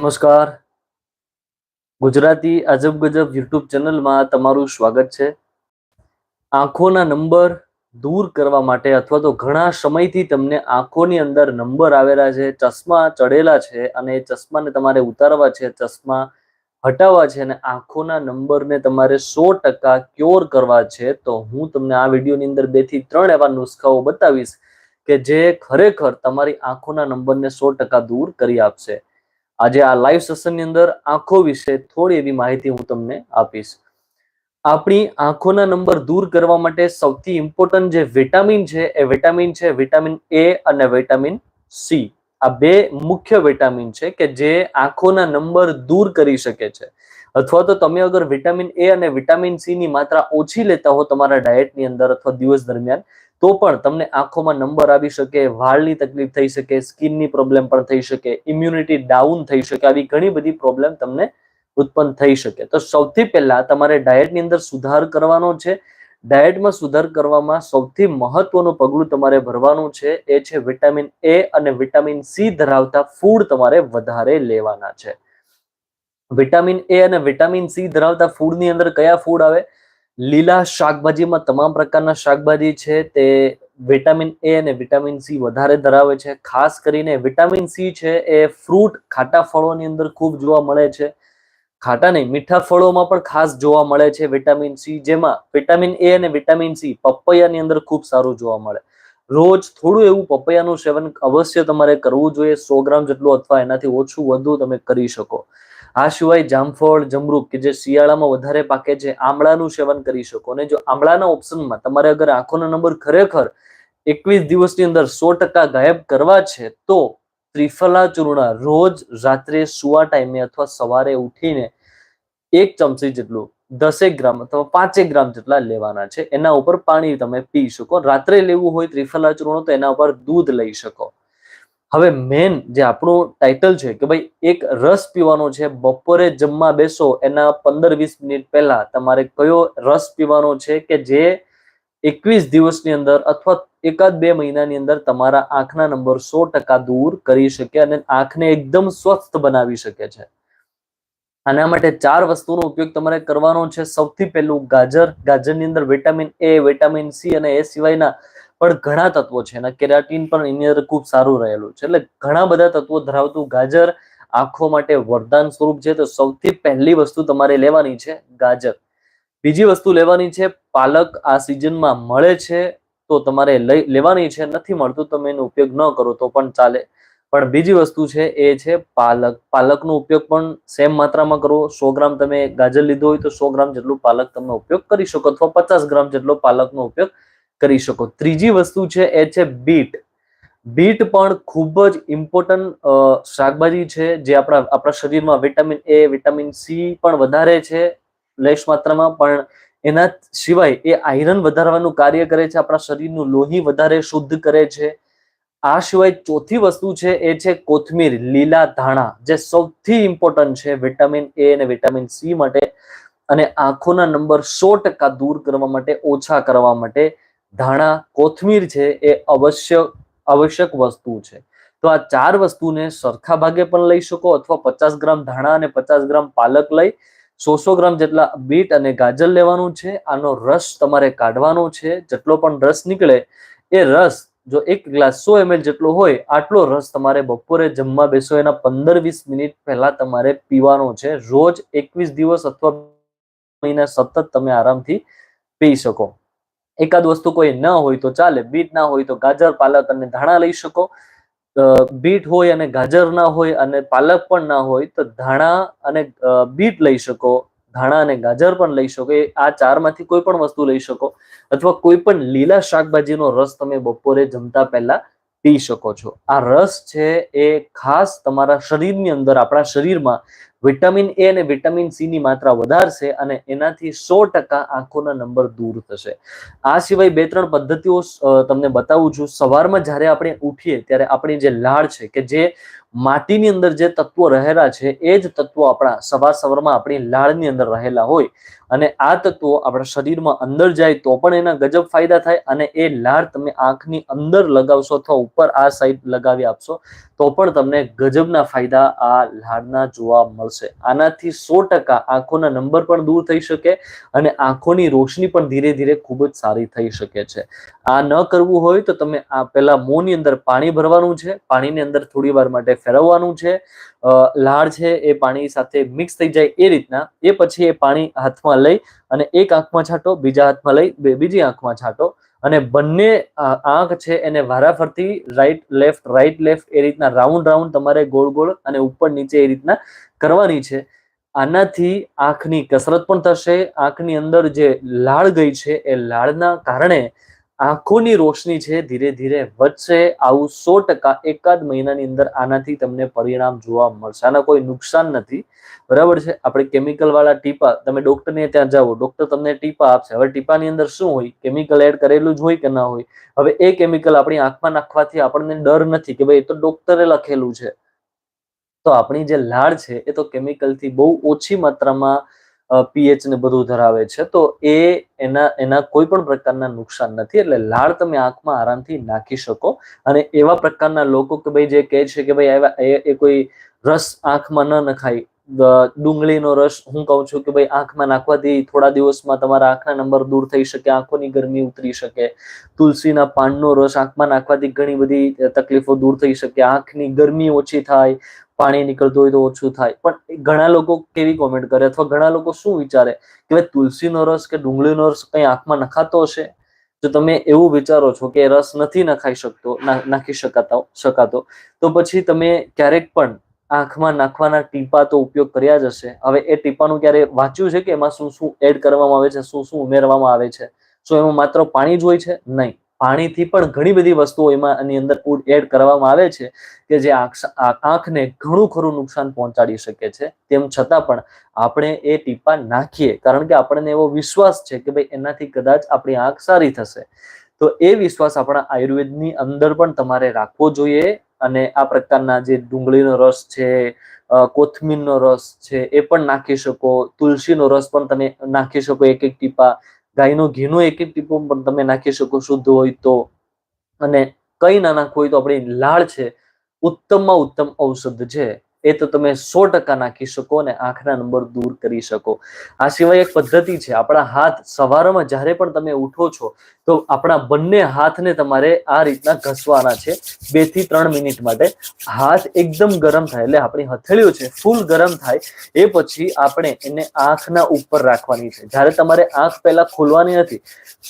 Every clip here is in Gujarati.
નમસ્કાર. ગુજરાતી અજબ ગજબ યુટ્યુબ ચેનલમાં તમારું સ્વાગત છે. આંખોના નંબર દૂર કરવા માટે અથવા તો ઘણા સમયથી તમને આંખોની અંદર નંબર આવેલા છે, ચશ્મા ચડેલા છે અને ચશ્માને તમારે ઉતારવા છે, ચશ્મા હટાવવા છે અને આંખોના નંબરને તમારે સો ટકા ક્યોર કરવા છે, તો હું તમને આ વિડીયોની અંદર બેથી ત્રણ એવા નુસ્ખાઓ બતાવીશ કે જે ખરેખર તમારી આંખોના નંબરને સો ટકા દૂર કરી આપશે. આજે આ લાઈવ સેશનની અંદર આંખો વિશે થોડી એવી માહિતી હું તમને આપીશ. આપણી આંખોના નંબર દૂર કરવા માટે સૌથી ઇમ્પોર્ટન્ટ જે વિટામિન છે, એ વિટામિન છે વિટામિન એ અને વિટામિન સી આ બે મુખ્ય વિટામિન છે કે જે આંખોના નંબર દૂર કરી શકે છે. અથવા તો તમે અગર વિટામિન એ અને વિટામિન સી ની માત્રા ઓછી લેતા હો તમારા ડાયટની અંદર અથવા દિવસ દરમિયાન તો પણ તમને આંખોમાં નંબર આવી શકે, વાળની તકલીફ થઈ શકે, સ્કિનની પ્રોબ્લેમ પણ થઈ શકે ઇમ્યુનિટી ડાઉન થઈ શકે, આવી ઘણી બધી પ્રોબ્લેમ તમને ઉત્પન્ન થઈ શકે. તો સૌથી પહેલા તમારે ડાયટની અંદર સુધાર કરવાનો છે. ડાયટમાં સુધાર કરવામાં સૌથી મહત્વનું પગલું તમારે ભરવાનું છે, એ છે વિટામિન એ અને વિટામિન સી ધરાવતા ફૂડ તમારે વધારે લેવાના છે. વિટામિન એ અને વિટામિન સી ધરાવતા ફૂડની અંદર કયા ફૂડ આવે? લીલા શાકભાજીમાં તમામ પ્રકારના શાકભાજી છે, તે વિટામિન એ અને વિટામિન સી વધારે ધરાવે છે. ખાસ કરીને વિટામિન સી છે, એ ફ્રૂટ ખાટા ફળોની અંદર ખૂબ જોવા મળે છે. ખાટા નહીં, મીઠા ફળોમાં પણ ખાસ જોવા મળે છે વિટામિન સી જેમાં વિટામિન એ અને વિટામિન સી પપૈયાની અંદર ખૂબ સારું જોવા મળે. રોજ થોડું એવું પપૈયાનું સેવન અવશ્ય તમારે કરવું જોઈએ, સો ગ્રામ જેટલું અથવા એનાથી ઓછું વધુ તમે કરી શકો. આ સિવાય જામફળ, જમરૂક કે જે શિયાળામાં વધારે પાકે છે, આમળાનું સેવન કરી શકો. અને જો આમળાના ઓપ્શનમાં તમારે અગર આંખોનો નંબર ખરેખર એકવીસ દિવસની અંદર સો ટકા ગાયબ કરવા છે, તો ત્રિફલા ચૂર્ણ રોજ રાત્રે સુવા ટાઈમે અથવા સવારે ઉઠીને એક ચમચી જેટલું દસેક ગ્રામ અથવા પાંચેક ગ્રામ જેટલા લેવાના છે. એના ઉપર પાણી તમે પી શકો. રાત્રે લેવું હોય ત્રિફલા ચૂર્ણ તો એના ઉપર દૂધ લઈ શકો. હવે મેન જે આપણું ટાઇટલ છે કે ભાઈ એક રસ પીવાનો છે, બપોરે જમવા બેસો, એના પંદર વીસ મિનિટ પહેલા તમારે કયો રસ પીવાનો છે કે જે એકવીસ દિવસની અંદર અથવા એકાદ બે મહિનાની અંદર તમારા આંખના નંબર સો ટકા દૂર કરી શકે અને આંખને એકદમ સ્વસ્થ બનાવી શકે છે. આના માટે ચાર વસ્તુનો ઉપયોગ તમારે કરવાનો છે. સૌથી પહેલું ગાજર. ગાજરની અંદર વિટામિન એ વિટામિન સી અને એ સિવાયના પણ ઘણા તત્વો છે. એના કેરાટીન પણ એની અંદર ખૂબ સારું રહેલું છે. એટલે ઘણા બધા તત્વો ધરાવતું ગાજર આંખો માટે વરદાન સ્વરૂપ છે. તો સૌથી પહેલી વસ્તુ તમારે લેવાની છે ગાજર. બીજી વસ્તુ લેવાની છે પાલક આ સિઝનમાં મળે છે તો તમારે લઈ, લેવાની છે. નથી મળતું તમે એનો ઉપયોગ ન કરો તો પણ ચાલે. પણ બીજી વસ્તુ છે એ છે પાલક. પાલકનો ઉપયોગ પણ સેમ માત્રામાં કરો. સો ગ્રામ તમે ગાજર લીધો હોય તો સો ગ્રામ જેટલું પાલક તમે ઉપયોગ કરી શકો. અથવા પચાસ ગ્રામ જેટલો પાલકનો ઉપયોગ કરી શકો. ત્રીજી વસ્તુ છે, એ છે બીટ. બીટ પણ ખૂબ જ ઇમ્પોર્ટન્ટ શાકભાજી છે, જે આપણા આપણા શરીરમાં વિટામિન એ વિટામિન સી પણ વધારે છે લેશ માત્રામાં, પણ એના સિવાય એ આયરન વધારવાનું કાર્ય કરે છે, આપણા શરીરનું લોહી વધારે શુદ્ધ કરે છે. આ સિવાય ચોથી વસ્તુ છે, એ છે કોથમીર, લીલા ધાણા, જે સૌથી ઇમ્પોર્ટન્ટ છે વિટામિન એ અને વિટામિન સી માટે. અને આંખોના નંબર સો ટકા દૂર કરવા માટે, ઓછા કરવા માટે ધાણા, કોથમીર છે એ અવશ્ય, આવશ્યક વસ્તુ છે. તો આ ચાર વસ્તુને સરખા ભાગે પણ લઈ શકો અથવા પચાસ ગ્રામ ધાણા અને પચાસ ગ્રામ પાલક લઈ સો સો ગ્રામ જેટલા બીટ અને ગાજર લેવાનું છે. આનો રસ તમારે કાઢવાનો છે. જેટલો પણ રસ નીકળે એ રસ જો એક ગ્લાસ સો એમએલ જેટલો હોય, આટલો રસ તમારે બપોરે જમવા બેસો એના પંદર વીસ મિનિટ પહેલા તમારે પીવાનો છે. રોજ એકવીસ દિવસ અથવા મહિના સતત તમે આરામથી પી શકો. એકાદ વસ્તુ કોઈ ન હોય તો ચાલે બીટ ના હોય તો ગાજર પાલક અને ધાણા લઈ શકો. બીટ હોય અને ગાજર ના હોય અને પાલક પણ ના હોય તો ધાણા અને બીટ લઈ શકો. ધાણા અને ગાજર પણ લઈ શકો. એ આ ચારમાંથી કોઈ પણ વસ્તુ લઈ શકો. અથવા કોઈ પણ લીલા શાકભાજીનો રસ તમે બપોરે જમતા પહેલા પી શકો છો. આ રસ છે એ ખાસ તમારા શરીરની અંદર, આપણા શરીરમાં વિટામિન એ અને વિટામિન સી ની માત્રા વધારશે અને એનાથી સો ટકા આંખોના નંબર દૂર થશે. આ સિવાય બે ત્રણ પદ્ધતિઓ તમને બતાવું છું. સવારમાં જ્યારે આપણે ઉઠીએ, ત્યારે આપણી જે લાળ છે કે જે માટીની અંદર જે તત્વો રહેલા છે, એ જ તત્વો આપણા સવાર સવારમાં આપણી લાળની અંદર રહેલા હોય. અને આ તત્વો આપણા શરીરમાં અંદર જાય તો પણ એના ગજબ ફાયદા થાય અને એ લાળ તમે આંખની અંદર લગાવશો અથવા ઉપર આ સાઈડ લગાવી આપશો, તો પણ તમને ગજબના ફાયદા આ લાળના જોવા મળશે. આનાથી સો ટકા આંખોના નંબર પણ દૂર થઈ શકે અને આંખોની રોશની પણ ધીરે ધીરે ખૂબ જ સારી થઈ શકે છે. આ ન કરવું હોય તો તમે આ પેલા મોંની અંદર પાણી ભરવાનું છે. પાણીની અંદર થોડી વાર માટે ફેરવવાનું છે. લાળ છે એ પાણી સાથે મિક્સ થઈ જાય એ રીતના. એ પછી એ પાણી હાથમાં લઈ અને એક આંખમાં છાંટો, બીજા હાથમાં લઈ બીજી આંખમાં છાંટો. અને બંને આંખ છે એને વારાફરતી રાઈટ લેફ્ટ રાઈટ લેફ્ટ એ રીતના રાઉન્ડ રાઉન્ડ તમારે ગોળ ગોળ અને ઉપર, નીચે એ રીતના કરવાની છે. આનાથી આંખની કસરત પણ થશે. આંખની અંદર જે લાળ ગઈ છે એ લાળના કારણે આંખોની રોશની છે, ધીરે ધીરે વધશે. આવું સો ટકા એકાદ મહિનાની અંદર આનાથી તમને પરિણામ જોવા મળશે. આના કોઈ નુકસાન નથી. બરાબર છે? આપણે કેમિકલ વાળા ટીપા, તમે ડોક્ટરને ત્યાં જાઓ ડોક્ટર તમને ટીપા આપશે. હવે ટીપાની અંદર શું હોય? કેમિકલ એડ કરેલું જ હોય કે ના હોય? હવે એ કેમિકલ આપણી આંખમાં નાખવાથી આપણને ડર નથી કે ભાઈ એ તો ડોક્ટરે લખેલું છે. તો આપણી જે લાળ છે, એ તો કેમિકલથી બહુ ઓછી માત્રામાં પીએચ ને બધું ધરાવે છે, તો એ એના એના કોઈ પણ પ્રકારના નુકસાન નથી. એટલે લાળ તમે આંખમાં આરામથી નાખી શકો. અને એવા પ્રકારના લોકો કે ભાઈ જે કહે છે કે ભાઈ આવ્યા એ કોઈ રસ આંખમાં ન નખાય. ડુંગળીનો રસ, હું કહું છું કે ભાઈ આંખમાં નાખવાથી થોડા દિવસમાં તમારા આંખના નંબર દૂર થઈ શકે, આંખોની ગરમી ઉતરી શકે. તુલસીના પાનનો રસ આંખમાં નાખવાથી ઘણી બધી તકલીફો દૂર થઈ શકે. આંખની ગરમી ઓછી થાય. પાણી નીકળતું હોય તો ઓછું થાય. પણ ઘણા લોકો કેવી કોમેન્ટ કરે? અથવા ઘણા લોકો શું વિચારે? કે ભાઈ તુલસીનો રસ કે ડુંગળીનો રસ કઈ આંખમાં નખાતો હશે? જો તમે એવું વિચારો છો કે રસ નથી નખાઈ શકતો નાખી શકાતા, શકાતો, તો પછી તમે ક્યારેક પણ આંખમાં નાખવાના ટીપા તો ઉપયોગ કર્યા જ હશે. હવે એ ટીપાનું ક્યારે વાંચ્યું છે કે એમાં શું શું એડ કરવામાં આવે છે, શું શું ઉમેરવામાં આવે છે? શું એમાં માત્ર પાણી જ હોય છે? નહીં. પાણીથી પણ ઘણી બધી વસ્તુઓ એમાં એની અંદર એડ કરવામાં આવે છે કે જે આંખને ઘણું ખરું નુકસાન પહોંચાડી શકે છે. તેમ છતાં પણ આપણે એ ટીપા નાખીએ. કારણ કે આપણને એવો વિશ્વાસ છે કે ભાઈ એનાથી કદાચ આપણી આંખ સારી થશે. તો એ વિશ્વાસ આપણા આયુર્વેદની અંદર પણ તમારે રાખવો જોઈએ અને આ પ્રકારના જે ડુંગળીનો રસ છે કોથમીરનો રસ છે એ પણ નાખી શકો. તુલસીનો રસ પણ તમે નાખી શકો એક એક ટીપા. ગાયનો ઘીનો એક એક ટીપો પણ તમે નાખી શકો શુદ્ધ હોય તો. અને કઈ ના નાખવું હોય તો આપણી લાળ છે, ઉત્તમમાં ઉત્તમ ઔષધ છે. એ તો તમે સો ટકા નાખી શકો અને આંખના નંબર દૂર કરી શકો. આ સિવાય એક પદ્ધતિ છે, આપણા હાથ સવારમાં જ્યારે પણ તમે ઉઠો છો તો આપણા બંને હાથને તમારે આ રીતના ઘસવાના છે. બેથી ત્રણ મિનિટ માટે. હાથ એકદમ ગરમ થાય એટલે આપણી હથેળીઓ છે ફૂલ ગરમ થાય એ પછી આપણે એને આંખના ઉપર રાખવાની છે. જ્યારે તમારે આંખ પહેલા ખોલવાની નથી,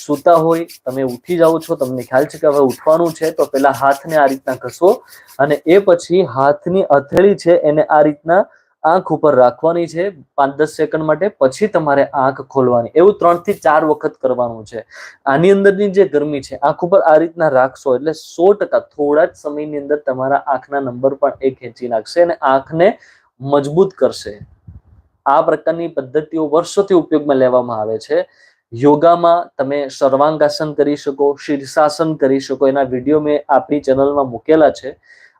સૂતા હોય, તમે ઉઠી જાઓ છો, તમને ખ્યાલ છે કે હવે ઉઠવાનું છે, તો પેલા હાથને આ રીતના ઘસવો અને એ પછી હાથની હથેળી છે એને આ રીતના આંખ ઉપર રાખવાની છે પાંચ દસ સેકન્ડ માટે, પછી તમારે આંખ ખોલવાની. એવું ત્રણથી ચાર વખત કરવાનું છે. આની અંદરની જે ગરમી છે, આંખ ઉપર આ રીતના રાખશો એટલે સો ટકા થોડા જ સમયની અંદર તમારા આંખના નંબર પણ એ ખેંચી નાખશે અને આંખને મજબૂત કરશે. આ પ્રકારની પદ્ધતિઓ વર્ષોથી ઉપયોગમાં લેવામાં આવે છે. યોગામાં તમે સર્વાંગાસન કરી શકો, શીર્ષાસન કરી શકો. એના વીડિયો મેં આપણી ચેનલમાં મૂકેલા છે.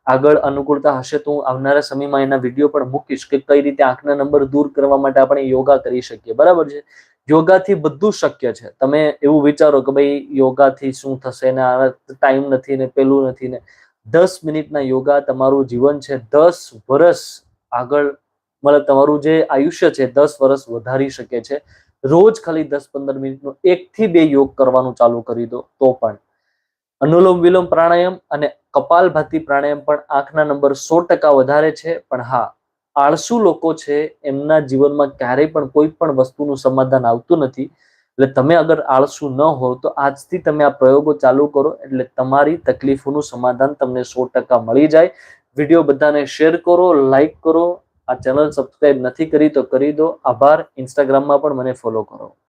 આગળ અનુકૂળતા હશે તો હું આવનારા સમયમાં એના વીડિયો પણ મૂકીશ કે કઈ રીતે આંખના નંબર દૂર કરવા માટે આપણે યોગા કરી શકીએ. બરાબર છે? યોગાથી બધું શક્ય છે. તમે એવું વિચારો કે ભાઈ યોગાથી શું થશે ને આ ટાઈમ નથી ને પેલું નથી ને. દસ મિનિટના યોગા તમારું જીવન છે દસ વર્ષ આગળ મતલબ તમારું જે આયુષ્ય છે દસ વર્ષ વધારી શકે છે. રોજ ખાલી દસ પંદર મિનિટનો એકથી બે યોગ કરવાનું ચાલુ કરી દો તો પણ. અનુલોમ વિલોમ પ્રાણાયામ અને કપાલભાતી પ્રાણાયામ પણ આંખના નંબર સો ટકા વધારે છે. પણ હા, આળસુ લોકો છે એમના જીવનમાં ક્યારેય પણ કોઈ પણ વસ્તુનું સમાધાન આવતું નથી. એટલે તમે અગર આળસુ ન હો તો આજથી તમે આ પ્રયોગો ચાલુ કરો એટલે તમારી તકલીફોનું સમાધાન તમને સો ટકા મળી જાય. વીડિયો બધાને શેર કરો, લાઈક કરો. આ ચેનલ સબસ્ક્રાઇબ નથી કરી તો કરી દો. આભાર. ઇન્સ્ટાગ્રામમાં પણ મને ફોલો કરો.